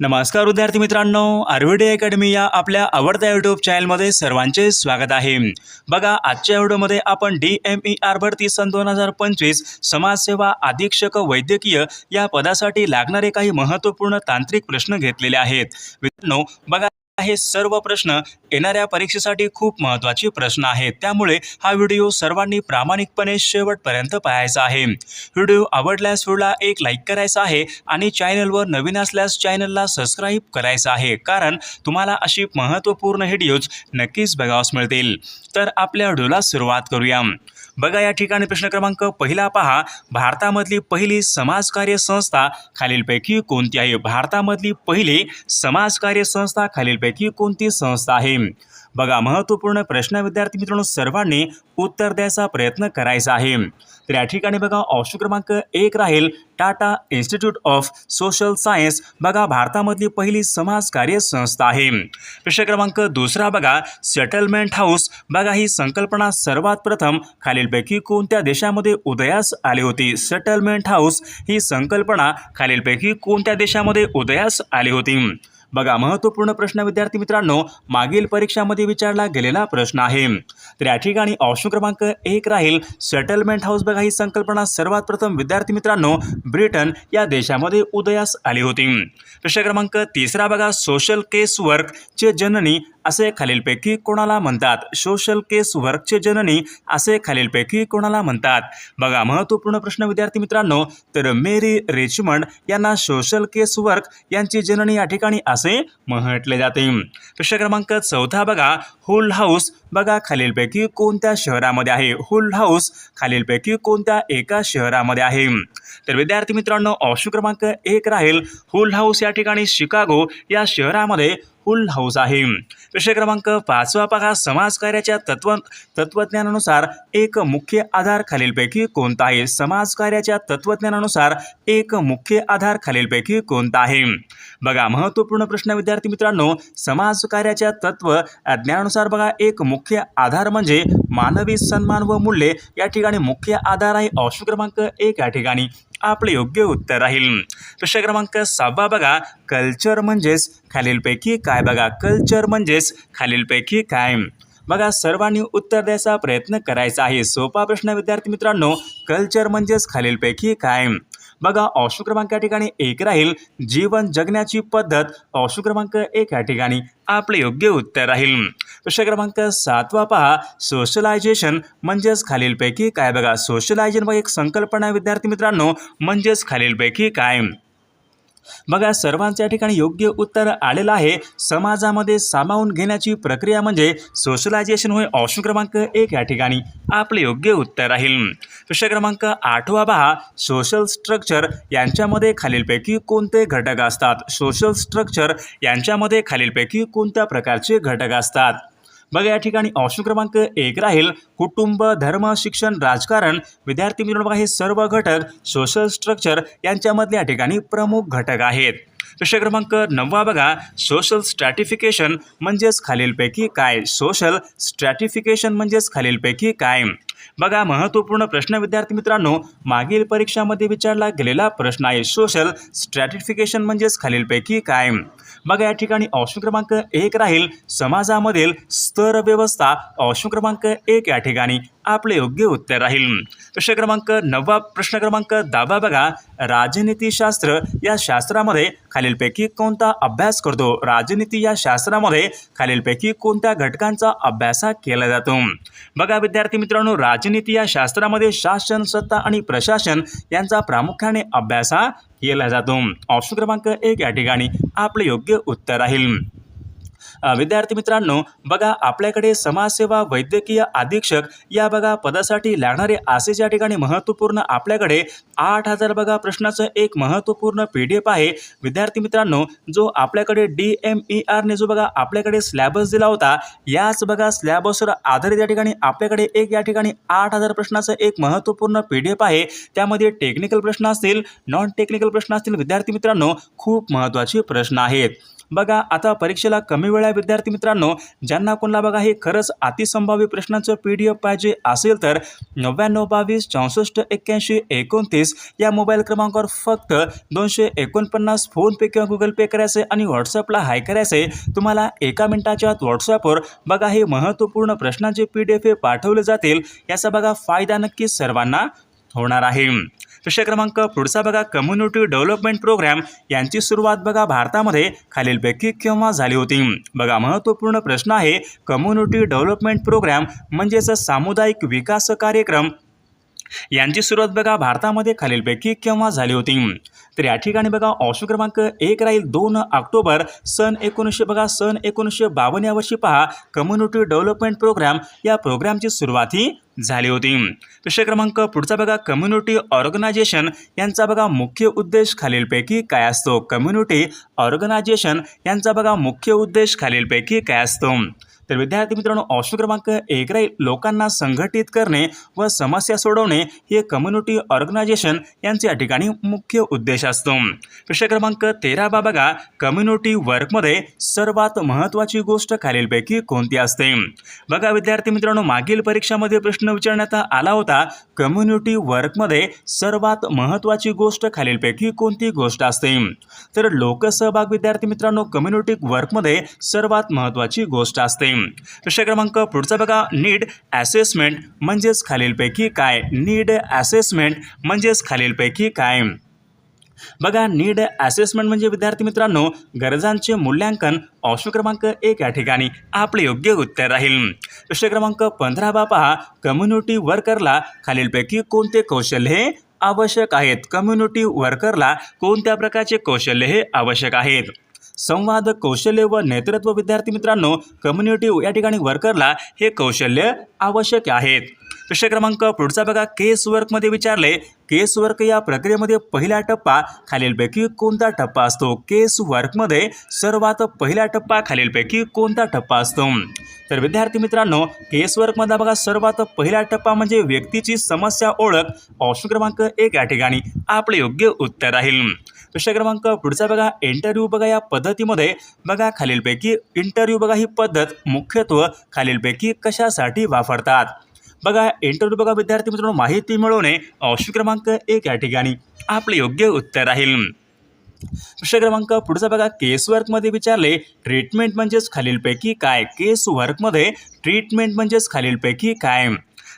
नमस्कार विद्यार्थी मित्रांनो आरव्हीडी अकॅडमी या आपल्या आवडत्या यूट्यूब चॅनलमध्ये सर्वांचे स्वागत आहे. बघा आजच्या व्हिडिओमध्ये आपण डी एम ई आर भरती सन दोन हजार पंचवीस समाजसेवा अधीक्षक वैद्यकीय या पदासाठी लागणारे काही महत्त्वपूर्ण तांत्रिक प्रश्न घेतलेले आहेत. मित्रांनो बघा हे सर्व प्रश्न येणाऱ्या परीक्षेसाठी खूप महत्त्वाचे प्रश्न आहेत. त्यामुळे हा व्हिडिओ सर्वांनी प्रामाणिकपणे शेवटपर्यंत पाहायचा आहे. व्हिडिओ आवडल्यास व्हिडिओला एक लाईक करायचा आहे आणि चॅनलवर नवीन असल्यास चॅनलला सबस्क्राईब करायचं आहे. कारण तुम्हाला अशी महत्त्वपूर्ण व्हिडिओज नक्कीच बघावस मिळतील. तर आपल्या व्हिडिओला सुरुवात करूया. बघा या ठिकाणी प्रश्न क्रमांक पहिला पहा. भारतामधली पहिली समाजकार्य संस्था खालीलपैकी कोणती आहे? भारतामधली पहिली समाजकार्य संस्था खालीलपैकी कोणती संस्था आहे? बघा महत्त्वपूर्ण प्रश्न विद्यार्थी मित्रांनो सर्वांनी उत्तर द्यायचा प्रयत्न करायचा आहे. तर या ठिकाणी बघा ऑप्शन क्रमांक एक राहील Tata institute of social science. बघा भारतामधली पहिली समाजकार्य संस्था आहे. प्रश्न क्रमांक दुसरा बघा सेटलमेंट हाऊस. बघा ही संकल्पना सर्वात प्रथम खालीलपैकी कोणत्या देशामध्ये उदयास आली होती? सेटलमेंट हाऊस ही संकल्पना खालीलपैकी कोणत्या देशामध्ये उदयास आली होती? बघा महत्त्वपूर्ण प्रश्न विद्यार्थी मित्रांनो मागील परीक्षामध्ये विचारला गेलेला प्रश्न आहे. तर या ठिकाणी ऑप्शन क्रमांक एक राहील. सेटलमेंट हाऊस बघा ही संकल्पना सर्वात प्रथम विद्यार्थी मित्रांनो ब्रिटन या देशामध्ये उदयास आली होती. प्रश्न क्रमांक तिसरा बघा सोशल केस वर्कचे जननी असे खालीलपैकी कोणाला म्हणतात? सोशल केस वर्कचे जननी असे खालीलपैकी कोणाला म्हणतात? बघा महत्त्वपूर्ण प्रश्न विद्यार्थी मित्रांनो तर मेरी रिचमंड यांना सोशल केस वर्क यांची जननी या ठिकाणी असे म्हटले जाते. प्रश्न क्रमांक चौथा बघा हुल हाऊस बघा खालीलपैकी कोणत्या शहरामध्ये आहे? हुल हाऊस खालीलपैकी कोणत्या एका शहरामध्ये आहे? तर विद्यार्थी मित्रांनो ऑप्शन क्रमांक एक राहील. हुल हाऊस या ठिकाणी शिकागो या शहरामध्ये फुल हाऊस आहे. प्रश्न क्रमांक पाचवा बघा समाजकार्याच्या तत्व तत्वज्ञानानुसार एक मुख्य आधार खालीलपैकी कोणता आहे? समाजकार्याच्या तत्वज्ञानानुसार एक मुख्य आधार खालीलपैकी कोणता आहे? बघा महत्त्वपूर्ण प्रश्न विद्यार्थी मित्रांनो समाजकार्याच्या तत्व ज्ञानानुसार बघा एक मुख्य आधार म्हणजे मानवी सन्मान व मूल्ये या ठिकाणी मुख्य आधार आहे. ऑप्शन क्रमांक एक या ठिकाणी. आपले योग्य उत्तर राहील. प्रश्न क्रमांक सहावा बघा कल्चर म्हणजेच खालीलपैकी काय बघा? कल्चर म्हणजेच खालीलपैकी काय? बघा सर्वांनी उत्तर द्यायचा प्रयत्न करायचा आहे. सोपा प्रश्न विद्यार्थी मित्रांनो कल्चर म्हणजेच खालीलपैकी काय? बघा ऑप्शन क्रमांक या ठिकाणी एक राहील. जीवन जगण्याची पद्धत ऑप्शन क्रमांक एक या ठिकाणी आपले योग्य उत्तर राहील. प्रश्न क्रमांक सातवा पहा. सोशलायझेशन म्हणजेच खालीलपैकी काय? बघा सोशलायझेशन एक संकल्पना विद्यार्थी मित्रांनो म्हणजेच खालीलपैकी काय? बघा सर्वांच्या ठिकाणी योग्य उत्तर आलेलं आहे. समाजामध्ये सामावून घेण्याची प्रक्रिया म्हणजे सोशलायझेशन होय ऑप्शन क्रमांक एक या ठिकाणी. आपले योग्य उत्तर राहील. प्रश्न क्रमांक आठवा पहा. सोशल स्ट्रक्चर यांच्यामध्ये खालीलपैकी कोणते घटक असतात? सोशल स्ट्रक्चर यांच्यामध्ये खालीलपैकी कोणत्या प्रकारचे घटक असतात? बघा या ठिकाणी ऑप्शन क्रमांक एक राहील. कुटुंब धर्म शिक्षण राजकारण. विद्यार्थी मित्रांनो बघा हे सर्व घटक सोशल स्ट्रक्चर यांच्यामधले या ठिकाणी प्रमुख घटक आहेत. प्रश्न क्रमांक नववा बघा. सोशल स्ट्रॅटिफिकेशन म्हणजेच खालीलपैकी काय? सोशल स्ट्रॅटिफिकेशन म्हणजेच खालीलपैकी काय? बघा महत्त्वपूर्ण प्रश्न विद्यार्थी मित्रांनो मागील परीक्षामध्ये विचारला गेलेला प्रश्न आहे सोशल स्ट्रॅटिफिकेशन म्हणजेच खालीलपैकी काय? बघा या ठिकाणी ऑप्शन क्रमांक एक राहील. समाजामधील स्तर व्यवस्था ऑप्शन क्रमांक एक या ठिकाणी आपले योग्य उत्तर राहील. प्रश्न क्रमांक नववा प्रश्न क्रमांक दहावा बघा. राजनीतीशास्त्र या शास्त्रामध्ये खालीलपैकी कोणता अभ्यास करतो? राजनीती या शास्त्रामध्ये खालीलपैकी कोणत्या घटकांचा अभ्यास केला जातो? बघा विद्यार्थी मित्रांनो राजनीती या शास्त्रामध्ये शासन सत्ता आणि प्रशासन यांचा प्रामुख्याने अभ्यास केला जातो. ऑप्शन क्रमांक एक या ठिकाणी आपले योग्य उत्तर राहील. विद्यार्थी मित्रांनो बघा आपल्याकडे समाजसेवा वैद्यकीय अधीक्षक या बघा पदासाठी लागणारे असेच या ठिकाणी महत्त्वपूर्ण आपल्याकडे आठ हजार बघा प्रश्नाचं एक महत्त्वपूर्ण पी डी एफ आहे. विद्यार्थी मित्रांनो जो आपल्याकडे डी एम ई आरने जो बघा आपल्याकडे स्लॅबस दिला होता याच बघा स्लॅबसवर आधारित या ठिकाणी आपल्याकडे एक या ठिकाणी आठ हजार प्रश्नाचं एक महत्त्वपूर्ण पी डी एफ आहे. त्यामध्ये टेक्निकल प्रश्न असतील नॉन टेक्निकल प्रश्न असतील विद्यार्थी मित्रांनो खूप महत्त्वाचे प्रश्न आहेत. बघा आता परीक्षेला कमी वेळ आपल्या विद्यार्थी मित्रांनो ज्यांना कोणाला बघा हे खरंच अतिसंभाव्य प्रश्नांचं पी डी एफ पाहिजे असेल तर नव्याण्णव बावीस चौसष्ट एक्क्याऐंशी एकोणतीस या मोबाईल क्रमांकावर फक्त दोनशे एकोणपन्नास फोनपे किंवा गुगल पे करायचे आणि व्हॉट्सअपला हाय करायचे. तुम्हाला एका मिनिटाच्या आत व्हॉट्सअपवर बघा हे महत्त्वपूर्ण प्रश्नांचे पी डी एफ हे पाठवले जातील. याचा बघा फायदा नक्की सर्वांना होणार आहे. विषय क्रमांक पुढचा बघा कम्युनिटी डेव्हलपमेंट प्रोग्राम यांची सुरुवात बघा भारतामध्ये खालीलपैकी केव्हा झाली होती? बघा महत्त्वपूर्ण प्रश्न आहे कम्युनिटी डेव्हलपमेंट प्रोग्राम म्हणजेच सामुदायिक विकास कार्यक्रम. यांची सुरुवात बघा भारतामध्ये खालीलपैकी केव्हा झाली होती? तर या ठिकाणी बघा ऑप्शन क्रमांक एक राहील दोन ऑक्टोबर सन एकोणीसशे बघा सन एकोणीसशे बावन्न या वर्षी पहा कम्युनिटी डेव्हलपमेंट प्रोग्राम या प्रोग्रामची सुरुवात ही झाली होती. विषय क्रमांक पुढचा बघा. कम्युनिटी ऑर्गनायझेशन यांचा बघा मुख्य उद्देश खालीलपैकी काय असतो? कम्युनिटी ऑर्गनायझेशन यांचा बघा मुख्य उद्देश खालीलपैकी काय असतो? तर विद्यार्थी मित्रांनो ऑप्शन क्रमांक एक राहील लोकांना संघटित करणे व समस्या सोडवणे हे कम्युनिटी ऑर्गनायझेशन यांचे या ठिकाणी मुख्य उद्देश असतो. प्रश्न क्रमांक तेरा बा बघा. कम्युनिटी वर्कमध्ये सर्वात महत्त्वाची गोष्ट खालीलपैकी कोणती असते? बघा विद्यार्थी मित्रांनो मागील परीक्षामध्ये प्रश्न विचारण्यात आला होता कम्युनिटी वर्कमध्ये सर्वात महत्त्वाची गोष्ट खालीलपैकी कोणती गोष्ट असते? तर लोकसहभाग विद्यार्थी मित्रांनो कम्युनिटी वर्कमध्ये सर्वात महत्त्वाची गोष्ट असते. प्रश्न क्रमांक पुढचा बघा नीड ॲसेसमेंट म्हणजेच खालीलपैकी काय? नीड ॲसेसमेंट म्हणजेच खालीलपैकी काय? बघा नीड ॲसेसमेंट म्हणजे विद्यार्थी मित्रांनो गरजांचे मूल्यांकन ऑप्शन क्रमांक एक या ठिकाणी. आपले योग्य उत्तर राहील. प्रश्न क्रमांक पंधरा बा पहा. कम्युनिटी वर्करला खालीलपैकी कोणते कौशल्य हे आवश्यक आहेत? कम्युनिटी वर्करला कोणत्या प्रकारचे कौशल्य हे आवश्यक आहेत? संवाद कौशल्य व नेतृत्व विद्यार्थी मित्रांनो कम्युनिटी या ठिकाणी वर्करला हे कौशल्य आवश्यक आहेत. प्रश्न क्रमांक पुढचा बघा. केस वर्कमध्ये विचारले. केस वर्क या प्रक्रियेमध्ये पहिला टप्पा खालीलपैकी कोणता टप्पा असतो? केस वर्कमध्ये सर्वात पहिला टप्पा खालीलपैकी कोणता टप्पा असतो? तर विद्यार्थी मित्रांनो केस वर्कमधला बघा सर्वात पहिला टप्पा म्हणजे व्यक्तीची समस्या ओळख. ऑप्शन क्रमांक एक या ठिकाणी आपले योग्य उत्तर राहील प्रश्न क्रमांक पुढचा बघा इंटरव्ह्यू बघा या पद्धतीमध्ये. बघा खालीलपैकी इंटरव्ह्यू बघा ही पद्धत मुख्यत्व खालीलपैकी कशासाठी वापरतात? बघा इंटरव्ह्यू बघा विद्यार्थी मित्रांनो माहिती मिळवणे ऑप्शन क्रमांक एक या ठिकाणी आपले योग्य उत्तर राहील प्रश्न क्रमांक पुढचा बघा केस वर्कमध्ये विचारले ट्रीटमेंट म्हणजेच खालीलपैकी काय? केस वर्कमध्ये ट्रीटमेंट म्हणजेच खालीलपैकी काय?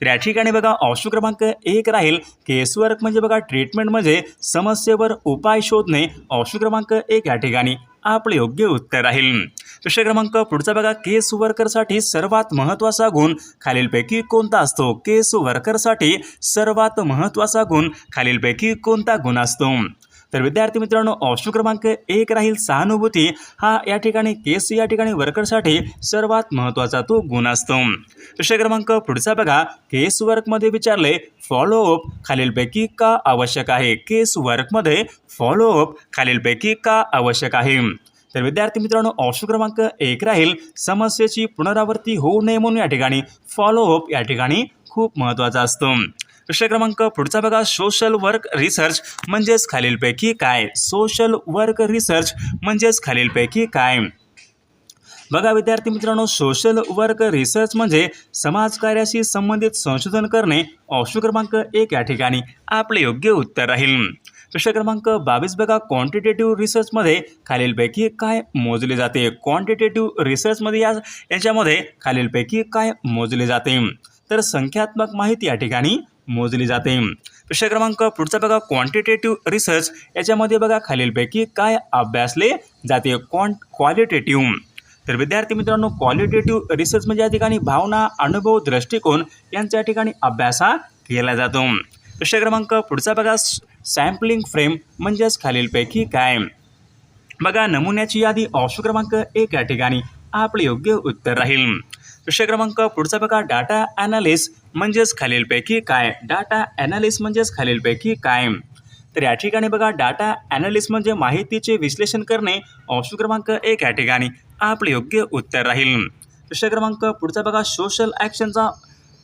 तर या ठिकाणी बघा ऑप्शन क्रमांक एक राहील. केस वर्क म्हणजे बघा ट्रीटमेंट म्हणजे समस्येवर उपाय शोधणे. ऑप्शन क्रमांक एक या ठिकाणी आपले योग्य उत्तर राहील. प्रश्न क्रमांक पुढचा बघा. केस वर्करसाठी सर्वात महत्त्वाचा गुण. खालीलपैकी कोणता असतो? केस वर्करसाठी सर्वात महत्त्वाचा गुण. खालीलपैकी कोणता गुण असतो? तर विद्यार्थी मित्रांनो ऑप्शन क्रमांक एक राहील सहानुभूती. हा या ठिकाणी केस या ठिकाणी वर्करसाठी सर्वात महत्त्वाचा तो गुण असतो. प्रश्न क्रमांक पुढचा बघा. केस वर्कमध्ये विचारले फॉलोअप खालीलपैकी का आवश्यक आहे? केस वर्कमध्ये फॉलोअप खालीलपैकी का आवश्यक आहे? तर विद्यार्थी मित्रांनो ऑप्शन क्रमांक एक राहील. समस्येची पुनरावृत्ती होऊ नये म्हणून या ठिकाणी फॉलोअप या ठिकाणी खूप महत्त्वाचा असतो. प्रश्न क्रमांक पुढचा बघा सोशल वर्क रिसर्च म्हणजेच खालीलपैकी काय? सोशल वर्क रिसर्च म्हणजेच खालीलपैकी काय? बघा विद्यार्थी मित्रांनो सोशल वर्क रिसर्च म्हणजे समाजकार्याशी संबंधित संशोधन करणे. ऑप्शन क्रमांक एक या ठिकाणी आपले योग्य उत्तर राहील. प्रश्न क्रमांक बावीस बघा. क्वांटिटेटिव्ह रिसर्चमध्ये खालीलपैकी काय मोजले जाते? क्वांटिटेटिव्ह रिसर्चमध्ये या याच्यामध्ये खालीलपैकी काय मोजले जाते? तर संख्यात्मक माहिती या ठिकाणी मोजली जाते. प्रश्न क्रमांक पुढचा बघा. क्वांटिटेटिव्ह रिसर्च याच्यामध्ये बघा खालीलपैकी काय अभ्यासले जाते? क्वांट क्वालिटेटिव्ह तर विद्यार्थी मित्रांनो क्वालिटेटिव्ह रिसर्च म्हणजे या ठिकाणी भावना अनुभव दृष्टिकोन यांच्या ठिकाणी अभ्यास केला जातो. प्रश्न क्रमांक पुढचा बघा. सॅम्पलिंग फ्रेम म्हणजेच खालीलपैकी काय बघा नमुन्याची यादी ऑप्शन क्रमांक एक या ठिकाणी आपले योग्य उत्तर राहील. विषय क्रमांक पुढचा बघा डाटा ॲनालिस म्हणजेच खालीलपैकी काय? डाटा ॲनालिस म्हणजेच खालीलपैकी काय तर या ठिकाणी बघा डाटा ॲनालिस म्हणजे माहितीचे विश्लेषण करणे ऑप्शन क्रमांक एक या ठिकाणी आपले योग्य उत्तर राहील. विषय क्रमांक पुढचा बघा सोशल ॲक्शनचा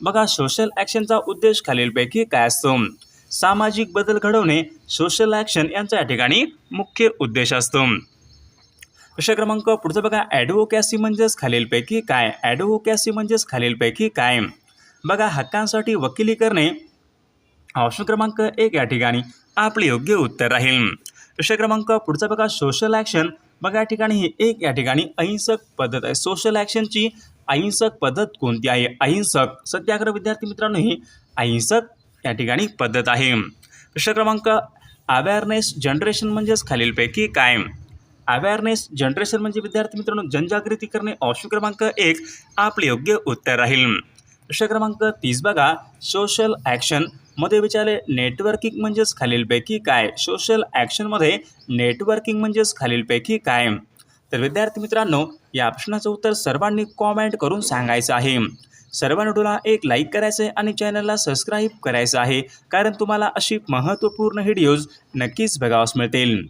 बघा सोशल ॲक्शनचा उद्देश खालीलपैकी काय असतो? सामाजिक बदल घडवणे सोशल ॲक्शन यांचा या ठिकाणी मुख्य उद्देश असतो. प्रश्न क्रमांक पुढचा बघा ॲडव्होकॅसी म्हणजेच खालीलपैकी काय? ॲडव्होकॅसी म्हणजेच खालीलपैकी काय? बघा हक्कांसाठी वकिली करणे. ऑप्शन क्रमांक एक या ठिकाणी आपले योग्य उत्तर राहील. प्रश्न क्रमांक पुढचा बघा सोशल ॲक्शन बघा या ठिकाणी ही एक या ठिकाणी अहिंसक पद्धत आहे. सोशल ॲक्शनची अहिंसक पद्धत कोणती आहे? अहिंसक. सत्याग्रह विद्यार्थी मित्रांनो ही अहिंसक या ठिकाणी पद्धत आहे. प्रश्न क्रमांक अवेअरनेस जनरेशन म्हणजेच खालीलपैकी काय? अवेअरनेस जनरेशन म्हणजे विद्यार्थी मित्रांनो जनजागृती करणे. ऑप्शन क्रमांक एक आपले योग्य उत्तर राहील. प्रश्न क्रमांक तीस बघा. सोशल ॲक्शनमध्ये विचारले नेटवर्किंग म्हणजेच खालीलपैकी काय? सोशल ॲक्शनमध्ये नेटवर्किंग म्हणजेच खालीलपैकी काय? तर विद्यार्थी मित्रांनो या प्रश्नाचं उत्तर सर्वांनी कॉमेंट करून सांगायचं आहे. सर्वांनी व्हिडिओला एक लाईक करायचं आहे आणि चॅनलला सबस्क्राईब करायचं आहे. कारण तुम्हाला अशी महत्त्वपूर्ण व्हिडिओज नक्कीच बघावास मिळतील.